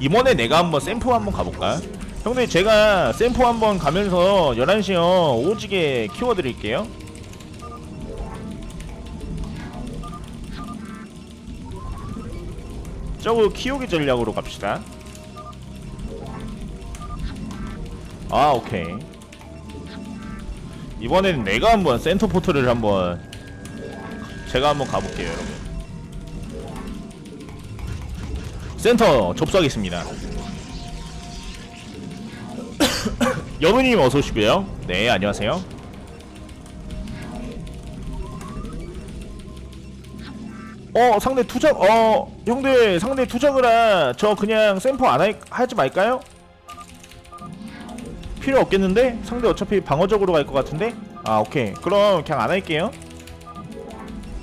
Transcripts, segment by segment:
이번에 내가 한번 샘프 한번 가볼까? 형들 제가 샘프 한번 가면서 11시요 오지게 키워드릴게요. 저거 키우기 전략으로 갑시다. 아 오케이. 이번에는 내가 한번 센터 포트를 한번 제가 한번 가볼게요 여러분 센터 접수하겠습니다 여우님 어서 오시고요 네 안녕하세요 어 상대 투적 어 형들 상대 투적이라 저 그냥 샘플 안 할, 하지 말까요? 필요 없겠는데? 상대 어차피 방어적으로 갈 것 같은데? 아 오케이 그럼 그냥 안 할게요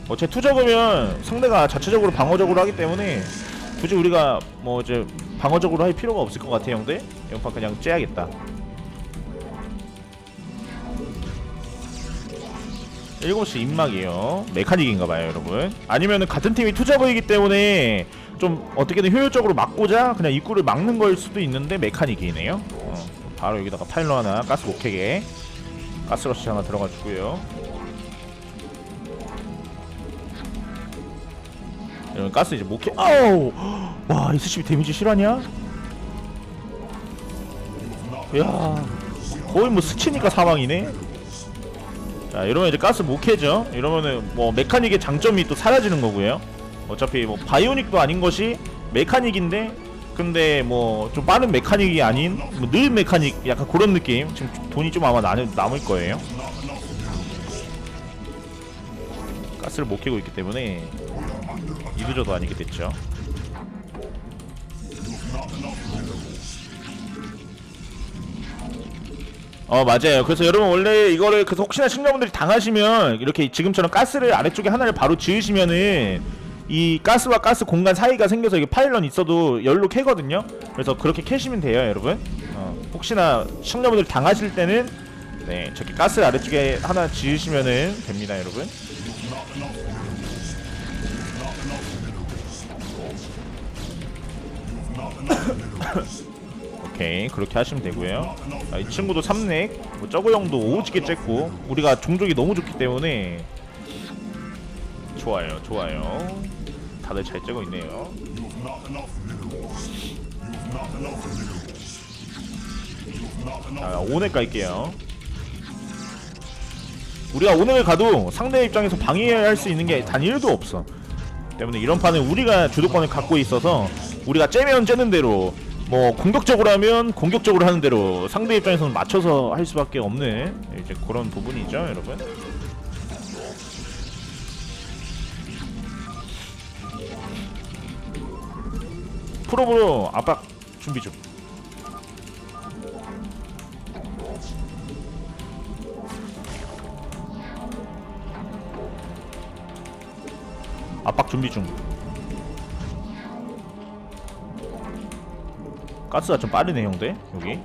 어차피 투적이면 상대가 자체적으로 방어적으로 하기 때문에 굳이 우리가 뭐 이제 방어적으로 할 필요가 없을 것 같아 형들. 연파 그냥 째야겠다. 7시 입막이에요. 메카닉인가봐요 여러분. 아니면은 같은 팀이 투잡이기 때문에 좀 어떻게든 효율적으로 막고자 그냥 입구를 막는 걸 수도 있는데 메카닉이네요. 어, 바로 여기다가 파일러 하나 가스 목캐게 가스러시 하나 들어가주고요 이런 가스 이제 목캐 아우! 와 SCB 데미지 실화냐? 야 거의 뭐 스치니까 사망이네. 자 이러면 이제 가스 못 캐죠? 이러면은 뭐 메카닉의 장점이 또 사라지는 거고요. 어차피 뭐 바이오닉도 아닌 것이 메카닉인데 근데 뭐 좀 빠른 메카닉이 아닌 뭐 늘 메카닉 약간 그런 느낌. 지금 돈이 좀 아마 남, 남을 거예요. 가스를 못 캐고 있기 때문에 이두저도 아니게 됐죠. 어 맞아요. 그래서 여러분 원래 이거를 그래서 혹시나 시청자분들이 당하시면 이렇게 지금처럼 가스를 아래쪽에 하나를 바로 지으시면은 이 가스와 가스 공간 사이가 생겨서 이게 파일런 있어도 열로 캐거든요. 그래서 그렇게 캐시면 돼요 여러분. 어, 혹시나 시청자분들이 당하실 때는 네 저렇게 가스 아래쪽에 하나 지으시면은 됩니다 여러분 오케이 그렇게 하시면 되고요. 아, 이 친구도 3넥 뭐 저거 형도 오지게 쬐고 우리가 종족이 너무 좋기 때문에. 좋아요 좋아요. 다들 잘 쬐고 있네요. 자 5넥 갈게요. 우리가 5넥을 가도 상대 입장에서 방해할 수 있는 게 단 1도 없어. 때문에 이런 판은 우리가 주도권을 갖고 있어서 우리가 째면 째는 대로 뭐 공격적으로 하면 공격적으로 하는 대로 상대 입장에서는 맞춰서 할 수밖에 없는 이제 그런 부분이죠, 여러분. 프로브로 압박 준비 좀. 압박 준비 중. 가스가 좀 빠르네 형들 여기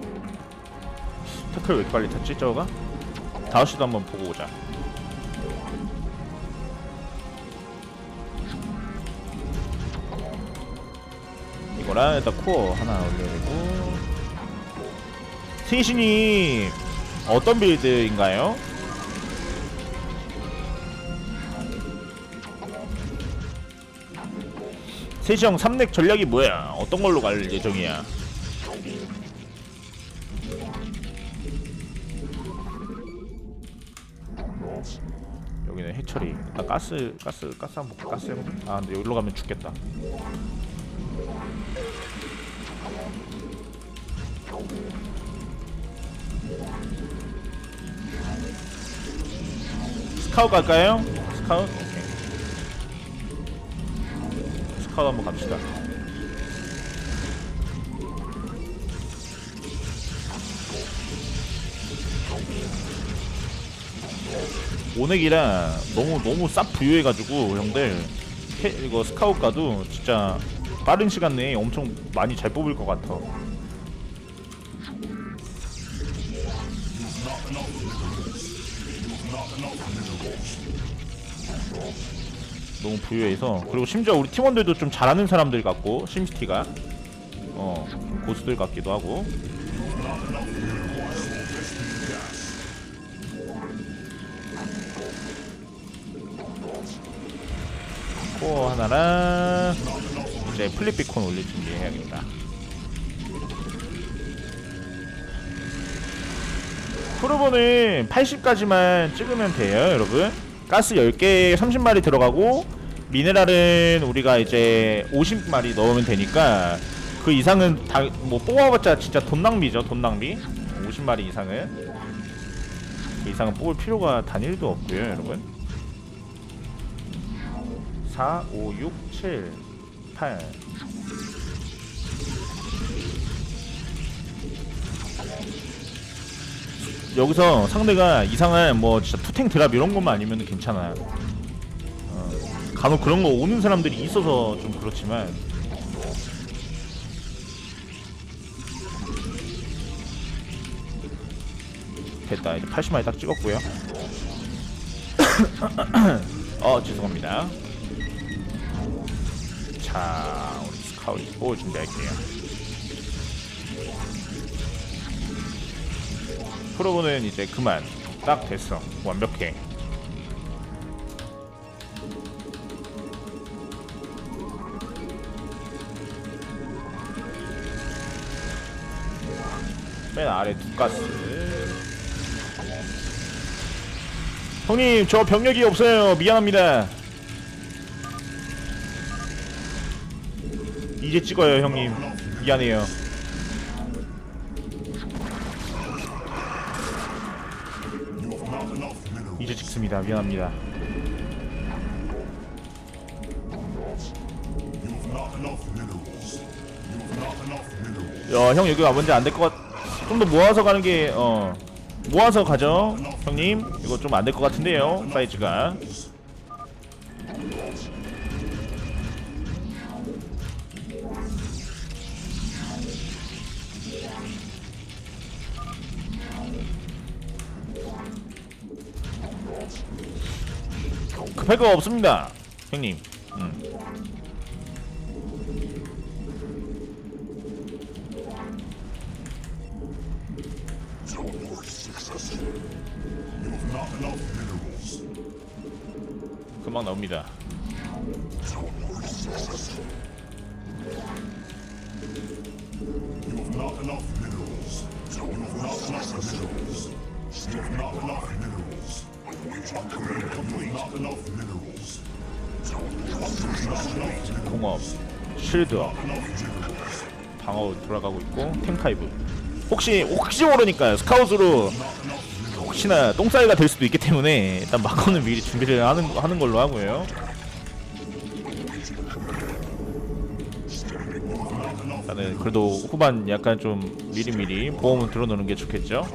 태클 왜 빨리 탔지 저거가? 5시도 한번 보고 오자 이거랑 일단 코어 하나 올려야 되고 승신이 어떤 빌드인가요? 세시형 3넥 전략이 뭐야? 어떤 걸로 갈 예정이야? 여기는 해처리 일단 가스 가스 가스 한번 볼까? 가스 형들 아 근데 여기로 가면 죽겠다 스카웃 갈까요? 스카웃? 오케이 스카웃 한번 갑시다 오넥이라 너무 너무 싹 부유해가지고 형들. 캐, 이거 스카웃 가도 진짜 빠른 시간 내에 엄청 많이 잘 뽑을 것 같아. 너무 부유해서. 그리고 심지어 우리 팀원들도 좀 잘하는 사람들 같고 심시티가. 어 고수들 같기도 하고 코 하나랑 이제 플립비콘 올릴 준비 해야겠다. 프로보는 80까지만 찍으면 돼요 여러분. 가스 10개 30마리 들어가고 미네랄은 우리가 이제 50마리 넣으면 되니까 그 이상은 다 뭐 뽑아봤자 진짜 돈 낭비죠 돈 낭비. 50마리 이상은. 그 이상은 뽑을 필요가 단일도 없고요 여러분 4, 5, 6, 7, 8 여기서 상대가 이상한 뭐 진짜 투탱 드랍 이런 것만 아니면 괜찮아. 어, 간혹 그런 거 오는 사람들이 있어서 좀 그렇지만 됐다 이제 80마리 딱 찍었고요. 어 죄송합니다. 자 우리 스카우트 볼 준비할게요. 프로보는 이제 그만. 딱 됐어. 완벽해. 맨 아래 두 가스. 형님 저 병력이 없어요. 미안합니다 이제 찍어요 형님 미안해요 이제 찍습니다. 미안합니다. 야, 형 여기가 먼저 안될 것 같. 좀 더 모아서 가는 게 어. 모아서 가죠, 형님. 이거 좀 안 될 것 같은데요, 사이즈가. 급할 거 없습니다, 형님. 음. 금방 나옵니다. 쉴드업, 방어 돌아가고 있고 탱카이브. 혹시 혹시 모르니까 스카웃으로 혹시나 똥싸이가 될 수도 있기 때문에 일단 마커는 미리 준비를 하는 하는 걸로 하고요. 일단은 그래도 후반 약간 좀 미리미리 보험을 들어놓는 게 좋겠죠.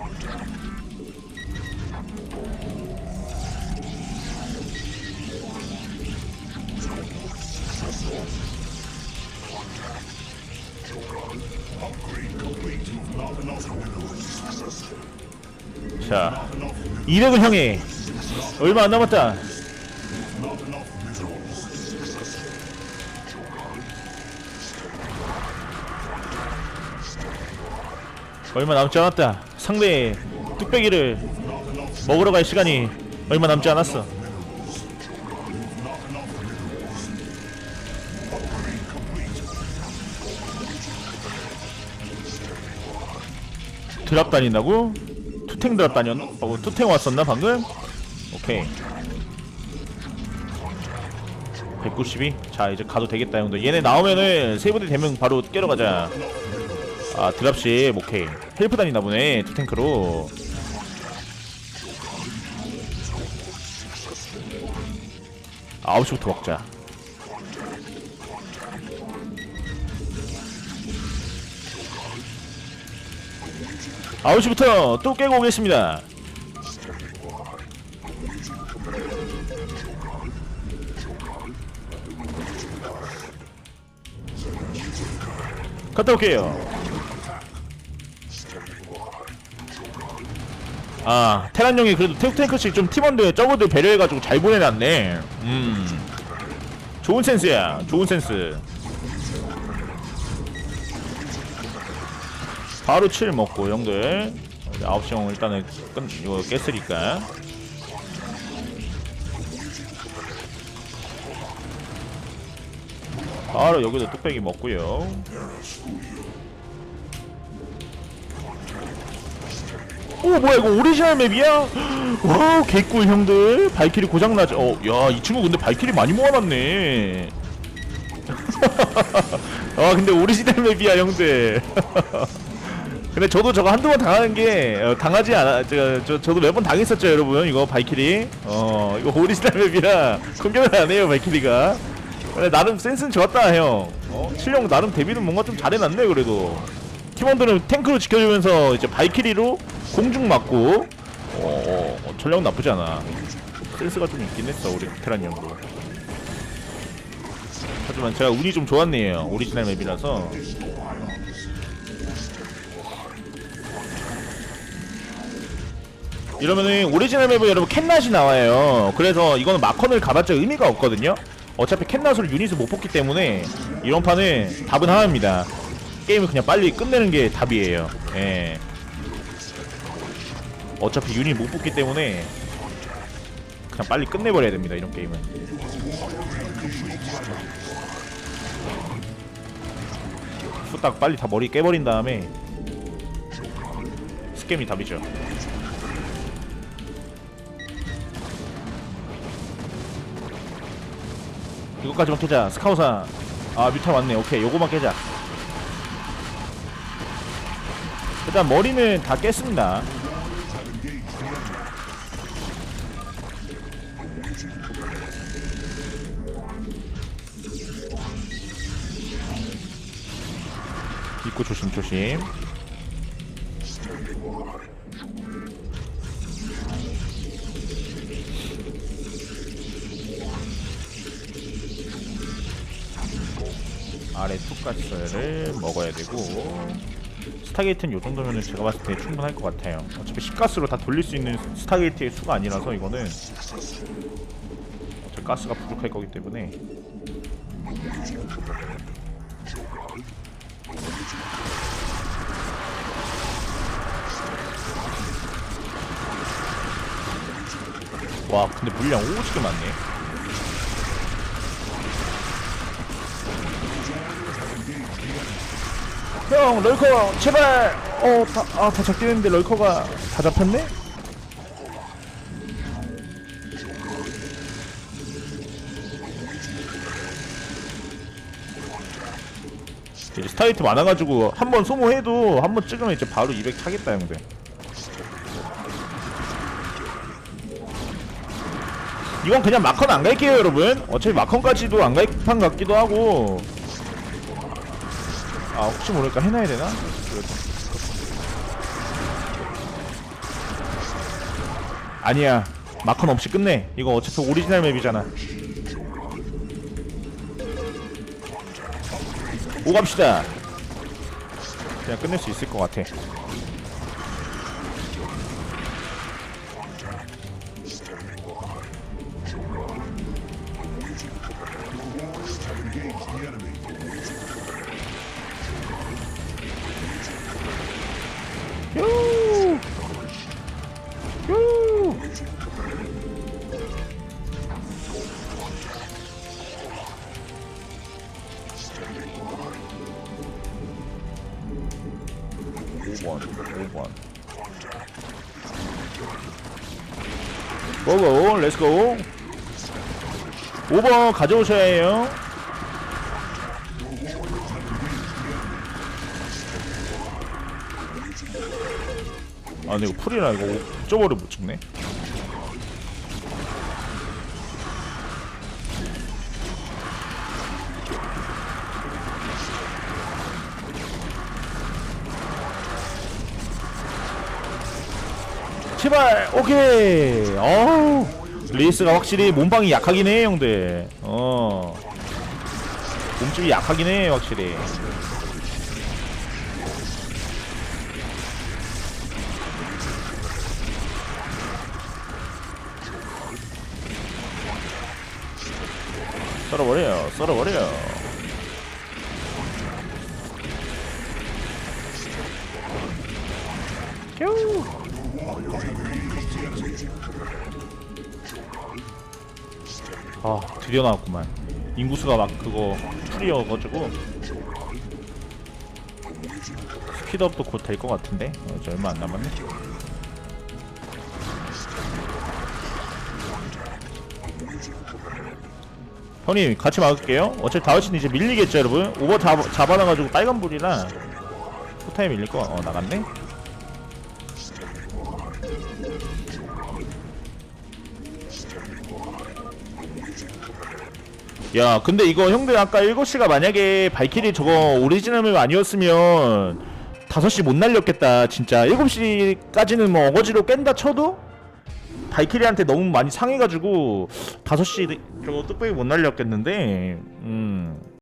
자, 200은 형이 얼마 안 남았다. 얼마 남지 않았다. 상대의 뚝배기를 먹으러 갈 시간이 얼마 남지 않았어. 드랍 다닌다고? 투탱 드랍 다녔나? 어, 투탱 왔었나 방금? 오케이 192? 자 이제 가도 되겠다 형들 얘네 나오면은 세이브대 되면 바로 깨러 가자 아 드랍십 오케이 헬프 다니나 보네 투탱크로 아홉 시부터 먹자 아홉 시부터 또 깨고 오겠습니다 갔다 올게요. 아 테란 형이 그래도 탱크탱크씩 좀 팀원들 저거들 배려해가지고 잘 보내놨네. 음 좋은 센스야. 좋은 센스. 바로 7 먹고 형들. 9시 형 일단은 끝 이거 깼으니까. 바로 여기도 뚝배기 먹고요. 오 뭐야 이거 오리지널 맵이야? 와 개꿀 형들. 발키리 고장나죠 어야 이 친구 근데 발키리 많이 모아놨네. 아 근데 오리지널 맵이야 형들 근데 저도 저거 한두 번 당하는 게 어, 당하지 않아 저, 저, 저도 몇 번 당했었죠 여러분 이거 발키리. 어 이거 오리지널 맵이라 공격을 안 해요 발키리가. 근데 나름 센스는 좋았다 형. 어? 실력 나름 데뷔는 뭔가 좀 잘해놨네 그래도. 팀원들은 탱크로 지켜주면서 이제 발키리로 공중 맞고 어, 어, 어 전력 나쁘지 않아. 센스가 좀 있긴 했어 우리 테란 형도. 하지만 제가 운이 좀 좋았네요 오리지널 맵이라서 이러면은 오리지널 맵은 여러분 캔낫이 나와요. 그래서 이거는 마컨을 가봤자 의미가 없거든요. 어차피 캔낫으로 유닛을 못 뽑기 때문에 이런 판은 답은 하나입니다. 게임을 그냥 빨리 끝내는 게 답이에요. 예. 어차피 유닛 못 뽑기 때문에 그냥 빨리 끝내버려야 됩니다 이런 게임은. 후딱 빨리 다 머리 깨버린 다음에 스캠이 답이죠 이거까지만 깨자. 스카우사 아 뮤탈 왔네. 오케이. 요거만 깨자. 일단 머리는 다 깼습니다. 입구 조심 조심 아래 툭가스를 먹어야 되고 스타게이트는 요 정도면은 제가 봤을 때 충분할 것 같아요. 어차피 10가스로 다 돌릴 수 있는 스타게이트의 수가 아니라서 이거는 어차피 가스가 부족할 거기 때문에. 와 근데 물량 오지게 많네 형 럴커 제발! 어다아다 잡긴 했는데 럴커가 다 잡혔네? 이제 스타이트 많아가지고 한 번 소모해도 한 번 찍으면 이제 바로 200 차겠다 형들. 이건 그냥 마컨 안 갈게요 여러분. 어차피 마컨까지도 안 갈 판 같기도 하고 아 혹시 모르니까 해놔야 되나? 아니야. 마컨 없이 끝내. 이거 어차피 오리지널 맵이잖아. 오갑시다. 그냥 끝낼 수 있을 것 같아 오번, 오번. 고고, 렛츠고. 5번 가져오셔야 해요. 아 근데 이거 풀이라 이거 옥저버를 못 찍네 제발 오케이. 어우 레이스가 확실히 몸빵이 약하긴 해 형들. 어. 몸집이 약하긴 해 확실히. 썰어버려요 썰어버려요 아 드디어 나왔구만. 인구수가 막 그거 풀이어가지고. 스피드업도 곧 될 것 같은데? 어, 이제 얼마 안 남았네. 형님 같이 막을게요. 어차피 다우신 이제 밀리겠죠 여러분? 오버 잡, 잡아놔가지고 빨간불이라 포타에 밀릴 거어 나갔네 야 근데 이거 형들 아까 7시가 만약에 발키리 저거 오리지널 맵 아니었으면 5시 못 날렸겠다 진짜. 7시까지는 뭐 어거지로 깬다 쳐도 발키리한테 너무 많이 상해가지고 5시 저거 뚝배기 못 날렸겠는데 음